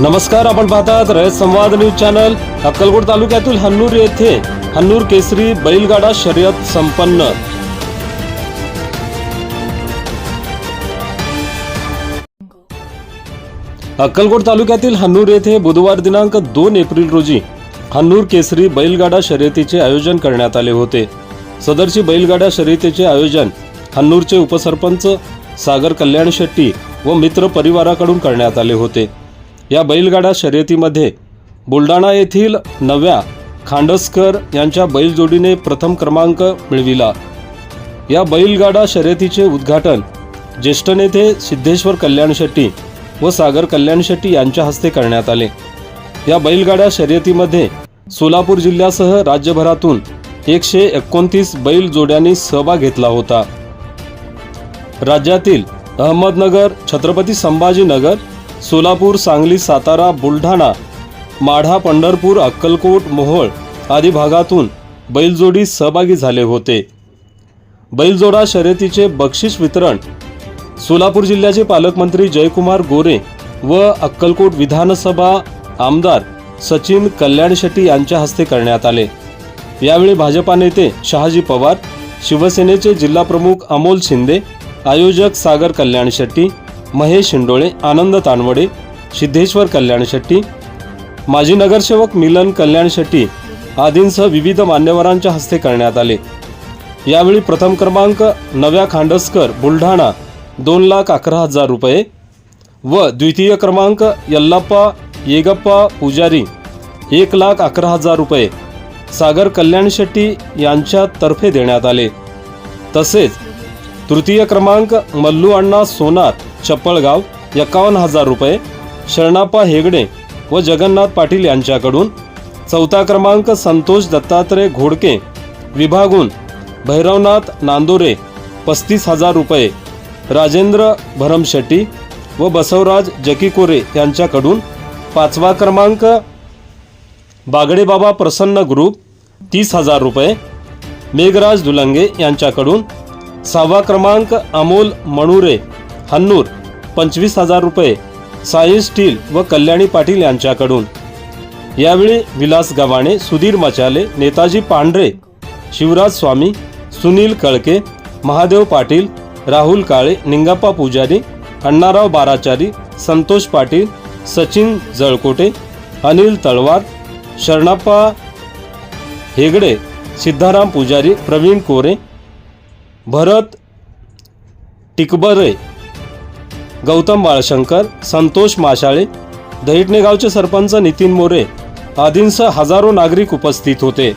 नमस्कार आपण पाहतात रयत संवाद न्यूज चॅनल. अक्कलकोट तालुक्यातील हन्नूर येथे हन्नूर केसरी बैलगाडा शर्यत संपन्न. अक्कलकोट तालुक्यातील हन्नूर येथे बुधवार दिनांक दोन एप्रिल रोजी हन्नूर केसरी बैलगाडा शर्यतीचे आयोजन करण्यात आले होते. सदरची बैलगाडा शर्यतीचे आयोजन हन्नूरचे उपसरपंच सागर कल्याण शेट्टी व मित्र परिवाराकडून करण्यात आले होते. या बैलगाडा शर्यतीमध्ये बुलढाणा येथील नव्या खांडसकर यांच्या बैलजोडीने प्रथम क्रमांक मिळविला. या बैलगाडा शर्यतीचे उद्घाटन ज्येष्ठ नेते सिद्धेश्वर कल्याण शेट्टी व सागर कल्याण शेट्टी यांच्या हस्ते करण्यात आले. या बैलगाडा शर्यतीमध्ये सोलापूर जिल्ह्यासह राज्यभरातून एकशे एकोणतीस बैल जोड्यांनी सहभाग घेतला होता. राज्यातील अहमदनगर छत्रपती संभाजीनगर सोलापूर सांगली सातारा बुलढाणा माढा पंढरपूर अक्कलकोट मोहोळ आदी भागातून बैलजोडी सहभागी झाले होते. बैलजोडा शर्यतीचे बक्षीस वितरण सोलापूर जिल्ह्याचे पालकमंत्री जयकुमार गोरे व अक्कलकोट विधानसभा आमदार सचिन कल्याण शेट्टी यांच्या हस्ते करण्यात आले. यावेळी भाजपा नेते शहाजी पवार शिवसेनेचे जिल्हाप्रमुख अमोल शिंदे आयोजक सागर कल्याण शेट्टी महेश शिंडोळे आनंद तानवडे सिद्धेश्वर कल्याण शेट्टी माजी नगरसेवक मिलन कल्याण शेट्टी आदींसह विविध मान्यवरांच्या हस्ते करण्यात आले. यावेळी प्रथम क्रमांक नव्या खांडसकर बुलढाणा दोन लाख अकरा हजार रुपये व द्वितीय क्रमांक यल्लाप्पा येगप्पा पुजारी एक लाख अकरा हजार रुपये सागर कल्याण शेट्टी यांच्यातर्फे देण्यात आले. तसेच तृतीय क्रमांक मल्लू अण्णा सोनार चप्पळगाव एकावन्न हजार रुपये शरणाप्पा हेगडे व जगन्नाथ पाटील यांच्याकडून चौथा क्रमांक संतोष दत्तात्रय घोडके विभागून भैरवनाथ नांदोरे पस्तीस हजार रुपये राजेंद्र भरमशेट्टी व बसवराज जकीकोरे यांच्याकडून पाचवा क्रमांक बागडेबाबा प्रसन्न ग्रुप तीस हजार रुपये मेघराज दुलंगे यांच्याकडून सहावा क्रमांक अमोल मणुरे हन्नूर पंचवीस हजार रुपये साई स्टील व कल्याणी पाटील यांच्याकडून. यावेळी विलास गव्हाणे सुधीर मचाले नेताजी पांढरे शिवराज स्वामी सुनील कळके महादेव पाटील राहुल काळे निंगाप्पा पुजारी अण्णाराव बाराचारी संतोष पाटील सचिन जळकोटे अनिल तळवार शरणाप्पा हेगडे सिद्धाराम पुजारी प्रवीण कोरे भरत टिकबरे गौतम बाळशंकर संतोष माशाळे दहिटणे गावचे सरपंच नितीन मोरे आदींसह हजारो नागरिक उपस्थित होते.